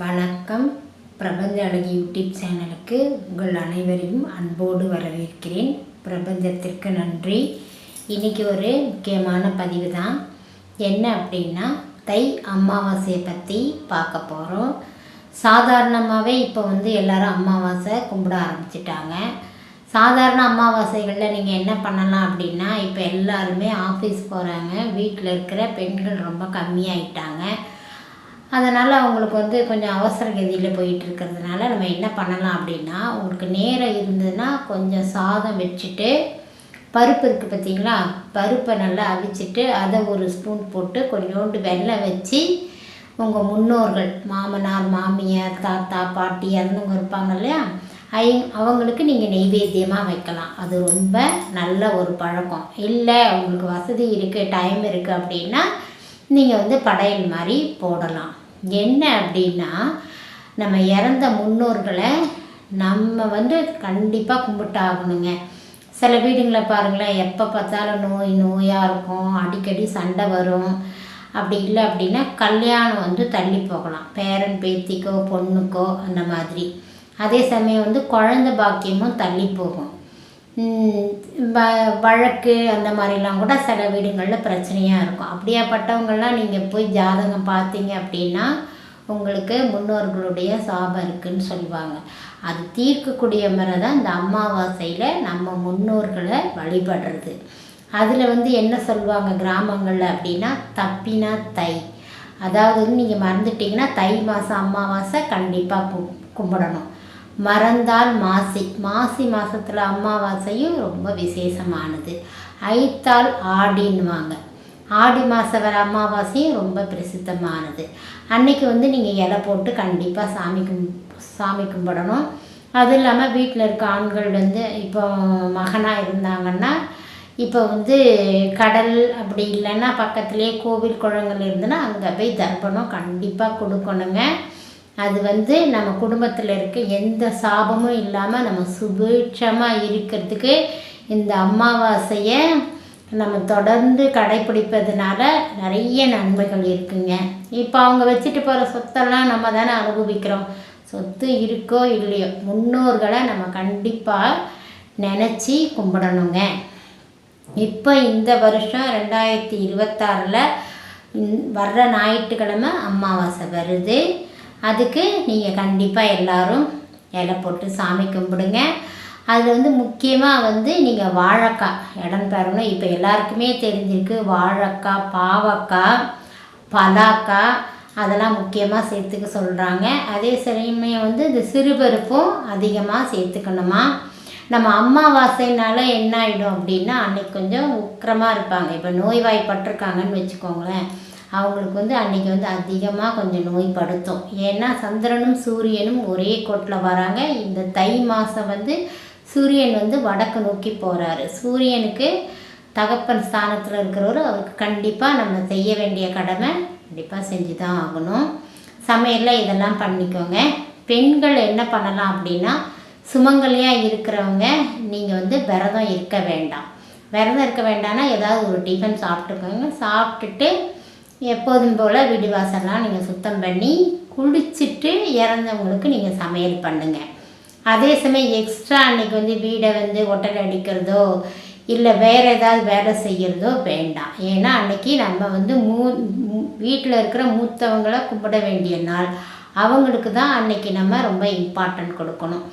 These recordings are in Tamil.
வணக்கம். பிரபஞ்ச அழகி யூடியூப் சேனலுக்கு உங்கள் அனைவரையும் அன்போடு வரவேற்கிறேன். பிரபஞ்சத்திற்கு நன்றி. இன்றைக்கி ஒரு முக்கியமான பதிவு தான். என்ன அப்படின்னா தை அமாவாசையை பற்றி பார்க்க போகிறோம் சாதாரணமாகவே இப்போ வந்து எல்லாரும் அமாவாசை கும்பிட ஆரம்பிச்சிட்டாங்க. சாதாரண அமாவாசைகளில் நீங்கள் என்ன பண்ணலாம் அப்படின்னா இப்போ எல்லாருமே ஆஃபீஸ் போகிறாங்க வீட்டில் இருக்கிற பெண்கள் ரொம்ப கம்மியாயிட்டாங்க. அதனால் அவங்களுக்கு வந்து கொஞ்சம் அவசர கதியில் போயிட்டு இருக்கிறதுனால நம்ம என்ன பண்ணலாம் அப்படின்னா உங்களுக்கு நேரம் இருந்ததுன்னா கொஞ்சம் சாதம் வச்சுட்டு பருப்பு இருக்குது பார்த்தீங்களா பருப்பை நல்லா அவிச்சிட்டு அதை ஒரு ஸ்பூன் போட்டு கொஞ்சோண்டு வெள்ளம் வச்சு உங்கள் முன்னோர்கள் மாமனார் மாமியார் தாத்தா பாட்டி அந்தவங்க இருப்பாங்க இல்லையா ஐ அவங்களுக்கு நீங்கள் நெய்வேத்தியமாக வைக்கலாம். அது ரொம்ப நல்ல ஒரு பழக்கம். இல்லை உங்களுக்கு வசதி இருக்குது டைம் இருக்குது அப்படின்னா நீங்கள் வந்து படையல் மாதிரி போடலாம். என்ன அப்படின்னா நம்ம இறந்த முன்னோர்களை நம்ம வந்து கண்டிப்பாக கும்பிட்டாகணுங்க. சில வீடுங்களை பாருங்களேன் எப்போ பார்த்தாலும் நோய் நோயாக இருக்கும் அடிக்கடி சண்டை வரும். அப்படி இல்லை அப்படின்னா கல்யாணம் வந்து தள்ளி போகலாம். பேரன் பேத்திக்கோ பொண்ணுக்கோ அந்த மாதிரி. அதே சமயம் வந்து குழந்த பாக்கியமும் தள்ளி போகும். வ வழக்கு அந்த மாதிரிலாம் கூட சில வீடுங்களில் பிரச்சனையாக இருக்கும். அப்படியாப்பட்டவங்கள்லாம் நீங்கள் போய் ஜாதகம் பார்த்தீங்க அப்படின்னா உங்களுக்கு முன்னோர்களுடைய சாபம் இருக்குன்னு சொல்லுவாங்க. அது தீர்க்கக்கூடிய முறை தான் இந்த அமாவாசையில் நம்ம முன்னோர்களை வழிபடுறது. அதில் வந்து என்ன சொல்லுவாங்க கிராமங்களில் அப்படின்னா தப்பினா தை. அதாவது வந்து நீங்கள் மறந்துட்டிங்கன்னா தை மாதம் அமாவாசை கண்டிப்பாக கு கும்பிடணும். மறந்தால் மாசி. மாசி மாதத்தில் அமாவாசையும் ரொம்ப விசேஷமானது. ஐத்தால் ஆடின்னுவாங்க. ஆடி மாதம் வர அமாவாசையும் ரொம்ப பிரசித்தமானது. அன்னைக்கு வந்து நீங்கள் இலை போட்டு கண்டிப்பாக சாமி கும் சாமி கும்பிடணும். அது இல்லாமல் வீட்டில் இருக்க ஆண்கள் வந்து இப்போ மகனாக இருந்தாங்கன்னா இப்போ வந்து கடல் அப்படி இல்லைன்னா பக்கத்துலேயே கோவில் குளங்கள் இருந்துன்னா அங்கே போய் தர்ப்பணம் கண்டிப்பாக கொடுக்கணுங்க. அது வந்து நம்ம குடும்பத்தில் இருக்க எந்த சாபமும் இல்லாமல் நம்ம சுபீட்சமாக இருக்கிறதுக்கு இந்த அமாவாசையை நம்ம தொடர்ந்து கடைப்பிடிப்பதுனால நிறைய நன்மைகள் இருக்குங்க. இப்போ அவங்க வச்சுட்டு போகிற சொத்தெல்லாம் நம்ம தானே அனுபவிக்கிறோம். சொத்து இருக்கோ இல்லையோ முன்னோர்களை நம்ம கண்டிப்பாக நினச்சி கும்பிடணுங்க. இப்போ இந்த வருஷம் ரெண்டாயிரத்தி இருபத்தாறில் வர்ற ஞாயிற்றுக்கிழமை அமாவாசை வருது. அதுக்கு நீங்கள் கண்டிப்பாக எல்லோரும் இலை போட்டு சாமி கும்பிடுங்க. அதில் வந்து முக்கியமாக வந்து நீங்கள் வாழைக்காய் இடம் பெறணும். இப்போ எல்லாருக்குமே தெரிஞ்சிருக்கு வாழைக்காய் பாவக்காய் பலாக்காய் அதெல்லாம் முக்கியமாக சேர்த்துக்க சொல்கிறாங்க அதே சமயம் வந்து இந்த சிறுபருப்பும் அதிகமாக சேர்த்துக்கணுமா? நம்ம அம்மாவாசைனால என்ன ஆகிடும் அப்படின்னா அன்னைக்கு கொஞ்சம் உக்கிரமாக இருப்பாங்க. இப்போ நோய்வாய்ப்பட்டிருக்காங்கன்னு வச்சுக்கோங்களேன். அவங்களுக்கு வந்து அன்றைக்கி வந்து அதிகமாக கொஞ்சம் நோய் படுத்தும் ஏன்னா சந்திரனும் சூரியனும் ஒரே கோட்டில் வராங்க. இந்த தை மாதம் வந்து சூரியன் வந்து வடக்கு நோக்கி போகிறாரு சூரியனுக்கு தகப்பன் ஸ்தானத்தில் இருக்கிறவர் அவருக்கு கண்டிப்பாக நம்ம செய்ய வேண்டிய கடமை கண்டிப்பாக செஞ்சு தான் ஆகணும். சமையலில் இதெல்லாம் பண்ணிக்கோங்க. பெண்கள் என்ன பண்ணலாம் அப்படின்னா சுமங்கலியாக இருக்கிறவங்க நீங்கள் வந்து விரதம் இருக்க வேண்டாம். விரதம் இருக்க வேண்டாம்னா ஏதாவது ஒரு டிஃபன் சாப்பிட்டுக்கோங்க. சாப்பிட்டுட்டு எப்போதும் போல் வீடு வாசல்லாம் நீங்கள் சுத்தம் பண்ணி குளிச்சுட்டு இறந்தவங்களுக்கு நீங்கள் சமையல் பண்ணுங்கள் அதே சமயம் எக்ஸ்ட்ரா அன்றைக்கி வந்து வீடை வந்து ஒட்டடை அடிக்கிறதோ இல்லை வேறு ஏதாவது வேலை செய்கிறதோ வேண்டாம். ஏன்னா அன்றைக்கி நம்ம வந்து மூ வீட்டில் இருக்கிற மூத்தவங்களை கும்பிட வேண்டிய நாள். அவங்களுக்கு தான் அன்றைக்கி நம்ம ரொம்ப இம்பார்ட்டன்ட் கொடுக்கணும்.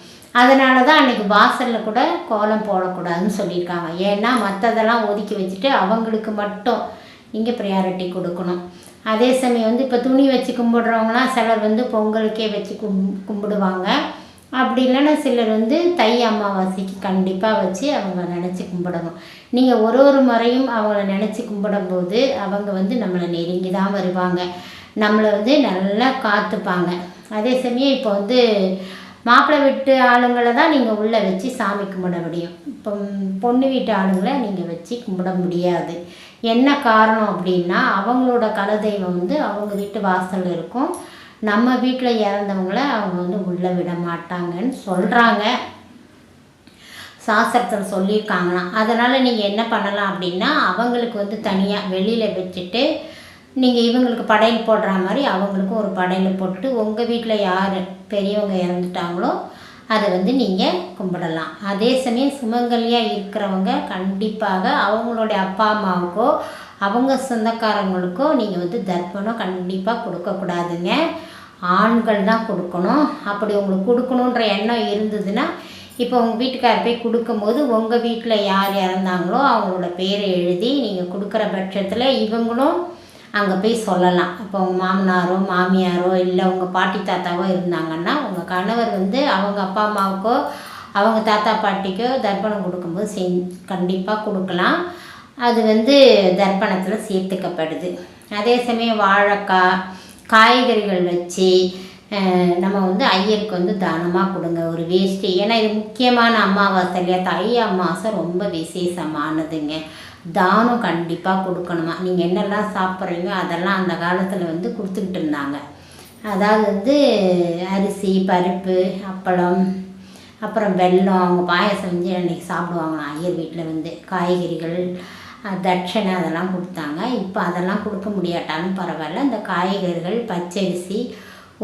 அதனால தான் அன்றைக்கி வாசலில் கூட கோலம் போடக்கூடாதுன்னு சொல்லியிருக்காங்க. ஏன்னா மற்றதெல்லாம் ஒதுக்கி வச்சுட்டு அவங்களுக்கு மட்டும் இங்கே ப்ரையாரிட்டி கொடுக்கணும். அதே சமயம் வந்து இப்போ துணி வச்சு கும்பிடுறவங்களாம் சிலர் வந்து பொங்கலுக்கே வச்சு கும் கும்பிடுவாங்க. அப்படி இல்லைன்னா சிலர் வந்து தை அமாவாசைக்கு கண்டிப்பாக வச்சு அவங்க நினச்சி கும்பிடணும். நீங்கள் ஒரு ஒரு முறையும் அவங்கள நினச்சி கும்பிடும்போது அவங்க வந்து நம்மளை நெருங்கி தான் வருவாங்க. நம்மளை வந்து நல்லா காத்துப்பாங்க. அதே சமயம் இப்போ வந்து மாப்பிள்ளை வீட்டு ஆளுங்களை தான் நீங்கள் உள்ளே வச்சு சாமி கும்பிட முடியும். இப்போ பொண்ணு வீட்டு ஆளுங்களை நீங்கள் வச்சு கும்பிட முடியாது. என்ன காரணம் அப்படின்னா அவங்களோட கலதெய்வம் வந்து அவங்க வீட்டு வாசல் இருக்கும். நம்ம வீட்டில் இறந்தவங்கள அவங்க வந்து உள்ளே விட மாட்டாங்கன்னு சொல்கிறாங்க சாஸ்திரத்தில் சொல்லியிருக்காங்களாம். அதனால் நீங்கள் என்ன பண்ணலாம் அப்படின்னா அவங்களுக்கு வந்து தனியாக வெளியில் வச்சுட்டு நீங்கள் இவங்களுக்கு படையல் போடுற மாதிரி அவங்களுக்கும் ஒரு படையல் போட்டு உங்கள் வீட்டில் யார் பெரியவங்க இறந்துட்டாங்களோ அதை வந்து நீங்கள் கும்பிடலாம். அதே சமயம் சுமங்கலியாக இருக்கிறவங்க கண்டிப்பாக அவங்களுடைய அப்பா அம்மாவுக்கோ அவங்க சொந்தக்காரங்களுக்கோ நீங்கள் வந்து தர்ப்பணம் கண்டிப்பாக கொடுக்கக்கூடாதுங்க ஆண்கள் தான் கொடுக்கணும். அப்படி உங்களுக்கு கொடுக்கணுன்ற எண்ணம் இருந்ததுன்னா இப்போ உங்கள் வீட்டுக்கார போய் கொடுக்கும்போது உங்கள் வீட்டில் யார் இறந்தாங்களோ அவங்களோட பேரை எழுதி நீங்கள் கொடுக்குற பட்சத்தில் இவங்களும் அங்கே போய் சொல்லலாம். இப்போ உங்கள் மாமனாரோ மாமியாரோ இல்லை உங்கள் பாட்டி தாத்தாவோ இருந்தாங்கன்னா உங்கள் கணவர் வந்து அவங்க அப்பா அம்மாவுக்கோ அவங்க தாத்தா பாட்டிக்கோ தர்ப்பணம் கொடுக்கும்போது செய் கண்டிப்பாக கொடுக்கலாம். அது வந்து தர்ப்பணத்தில் சேர்த்துக்கப்படுது. அதே சமயம் வாழைக்காய் காய்கறிகள் வச்சு நம்ம வந்து ஐயருக்கு வந்து தானமாக கொடுங்க ஒரு வேஷ்டி ஏன்னா இது முக்கியமான அமாவாசை இல்லையா? தை அமாவாசை ரொம்ப விசேஷமானதுங்க. தானம் கண்டிப்பாக கொடுக்கணுமா? நீங்கள் என்னெல்லாம் சாப்பிட்றீங்களோ அதெல்லாம் அந்த காலத்தில் வந்து கொடுத்துக்கிட்டு இருந்தாங்க. அதாவது வந்து அரிசி பருப்பு அப்பளம் அப்புறம் வெல்லம் அவங்க பாயசம் செஞ்சு அன்றைக்கி சாப்பிடுவாங்களாம் ஐயர் வீட்டில் வந்து காய்கறிகள் தட்சணை அதெல்லாம் கொடுத்தாங்க. இப்போ அதெல்லாம் கொடுக்க முடியாட்டாலும் பரவாயில்ல. இந்த காய்கறிகள் பச்சரிசி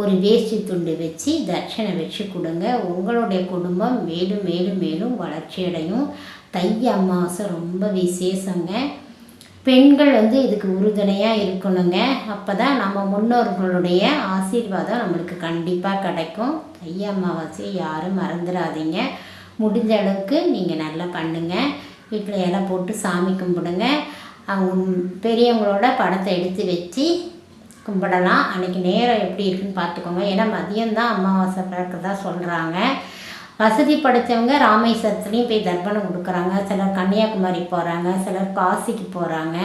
ஒரு வேஷ்டி துண்டு வச்சு தட்சணை வச்சு கொடுங்க. உங்களுடைய குடும்பம் மேலும் மேலும் மேலும் வளர்ச்சியடையும். தை அமாவாசை ரொம்ப விசேஷங்க. பெண்கள் வந்து இதுக்கு உறுதுணையாக இருக்கணுங்க. அப்போ தான் நம்ம முன்னோர்களுடைய ஆசீர்வாதம் நம்மளுக்கு கண்டிப்பாக கிடைக்கும். தை அமாவாசையை யாரும் மறந்துடாதீங்க. முடிஞ்ச அளவுக்கு நீங்கள் நல்லா பண்ணுங்கள் வீட்டில் இலை போட்டு சாமி கும்பிடுங்க. அவங்க பெரியவங்களோட படத்தை எடுத்து வச்சு கும்பிடலாம். அன்றைக்கி நேரம் எப்படி இருக்குன்னு பார்த்துக்கோங்க. ஏன்னா மதியம்தான் அமாவாசை பிறக்கிறதா சொல்கிறாங்க வசதி படைத்தவங்க ராமேஸ்வரத்துலேயும் போய் தர்ப்பணம் கொடுக்குறாங்க. சிலர் கன்னியாகுமரி போகிறாங்க சிலர் காசிக்கு போகிறாங்க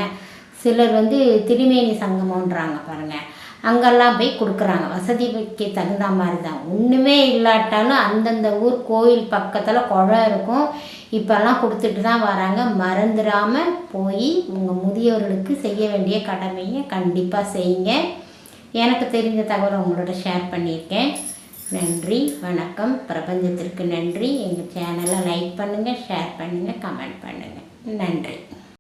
சிலர் வந்து திருமேனி சங்கமன்றாங்க பாருங்கள் அங்கெல்லாம் போய் கொடுக்குறாங்க. வசதிக்கு தகுந்த மாதிரி தான். ஒன்றுமே இல்லாட்டாலும் அந்தந்த ஊர் கோயில் பக்கத்தில் குளம் இருக்கும். இப்போல்லாம் கொடுத்துட்டு தான் வராங்க. மறந்துடாமல் போய் உங்கள் முதியோர்களுக்கு செய்ய வேண்டிய கடமையை கண்டிப்பாக செய்யுங்க. எனக்கு தெரிஞ்ச தகவலை உங்களோட ஷேர் பண்ணியிருக்கேன். நன்றி வணக்கம். பிரபஞ்சத்திற்கு நன்றி. எங்கள் சேனலை லைக் பண்ணுங்கள் ஷேர் பண்ணுங்கள் கமெண்ட் பண்ணுங்கள் நன்றி.